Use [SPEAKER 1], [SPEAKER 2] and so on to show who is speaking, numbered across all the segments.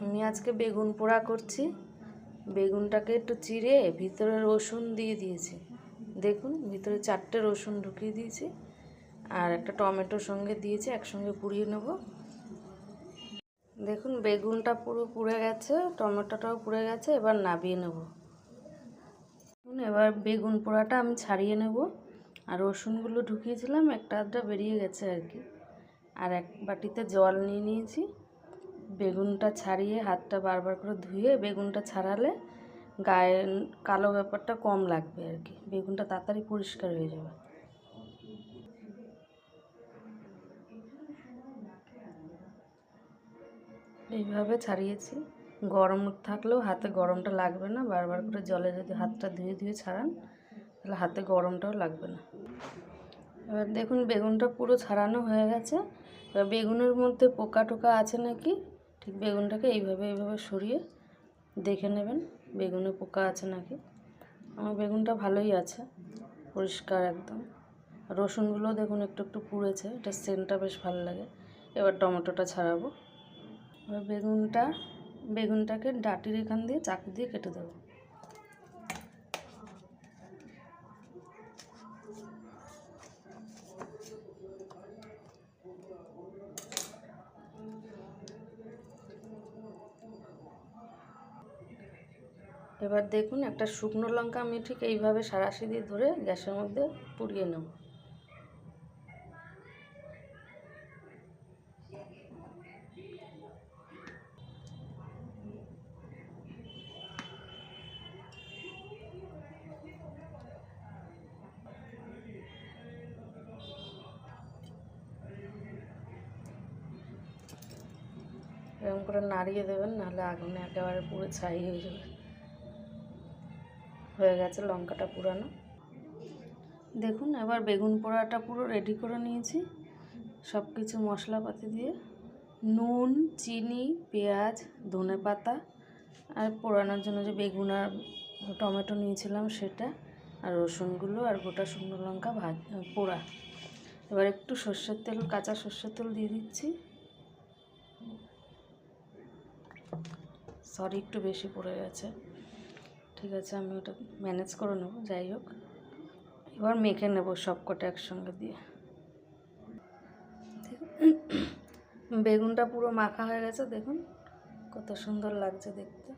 [SPEAKER 1] আমি আজকে বেগুন পোড়া করছি। বেগুনটাকে একটু চিড়ে ভিতরে রসুন দিয়ে দিয়েছি। দেখুন, ভিতরে চারটে রসুন ঢুকিয়ে দিয়েছি। আর একটা টমেটোর সঙ্গে দিয়েছি, একসঙ্গে পুড়িয়ে নেব। দেখুন, বেগুনটা পুরো পুড়ে গেছে, টমেটোটাও পুড়ে গেছে, এবার নাবিয়ে নেব। এবার বেগুন পোড়াটা আমি ছাড়িয়ে নেব। আর রসুনগুলো ঢুকিয়েছিলাম, একটা আধটা বেরিয়ে গেছে আর কি। আর এক বাটিতে জল নিয়ে নিয়েছি। বেগুনটা ছাড়িয়ে হাতটা বারবার করে ধুয়ে বেগুনটা ছাড়ালে গায়ে কালো ব্যাপারটা কম লাগবে আর কি। বেগুনটা তাড়াতাড়ি পরিষ্কার হয়ে যাবে। এইভাবে ছাড়িয়েছি। গরম থাকলেও হাতে গরমটা লাগবে না। বারবার করে জলে যদি হাতটা ধুয়ে ধুয়ে ছাড়ান, তাহলে হাতে গরমটাও লাগবে না। এবার দেখুন, বেগুনটা পুরো ছাড়ানো হয়ে গেছে। এবার বেগুনের মধ্যে পোকা টোকা আছে নাকি? ঠিক বেগুনটাকে এইভাবে এইভাবে সরিয়ে দেখে নেবেন, বেগুনে পোকা আছে নাকি? আমার বেগুনটা ভালোই আছে, পরিষ্কার একদম। রসুনগুলো দেখুন একটু একটু পুড়েছে, এটা সেন্টটা বেশ ভালো লাগে। এবার টমেটোটা ছাড়াবো। এবার বেগুনটা, বেগুনটাকে ডাটির এখান দিয়ে চাকু দিয়ে কেটে দেবো। এবার দেখুন, একটা শুকনো লঙ্কা আমি ঠিক এইভাবে সারাশি দিয়ে ধরে গ্যাসের মধ্যে পুড়িয়ে নেব। এরকম করে নাড়িয়ে দেবেন, নাহলে আগুনে একেবারে পুরো ছাই হয়ে যাবে। হয়ে গেছে লঙ্কাটা পুরানো। দেখুন, এবার বেগুন পোড়াটা পুরো রেডি করে নিয়েছি। সব কিছু মশলাপাতি দিয়ে। নুন, চিনি, পেঁয়াজ, ধনে পাতা, আর পোড়ানোর জন্য যে বেগুন আর টমেটো নিয়েছিলাম সেটা, আর রসুনগুলো, আর গোটা শুকনো লঙ্কা ভাজ, পোড়া। এবার একটু সর্ষের তেল, কাঁচা সর্ষের তেল দিয়ে দিচ্ছি। সরি, একটু বেশি পড়ে গেছে। ঠিক আছে, আমি ওটা ম্যানেজ করে নেব, যাই হোক। এবার মেখে নেব সব কটা একসঙ্গে দিয়ে। বেগুনটা পুরো মাখা হয়ে গেছে, দেখুন, কত সুন্দর লাগছে দেখতে।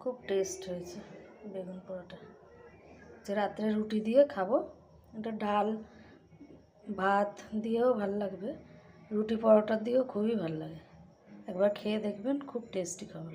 [SPEAKER 1] খুব টেস্ট হয়েছে বেগুন পোড়াটা। যে রাত্রে রুটি দিয়ে খাব এটা ডাল, ভাত দিয়েও ভালো লাগবে, রুটি পরোটা দিয়েও খুবই ভালো লাগে। একবার খেয়ে দেখবেন, খুব টেস্টি খাবার।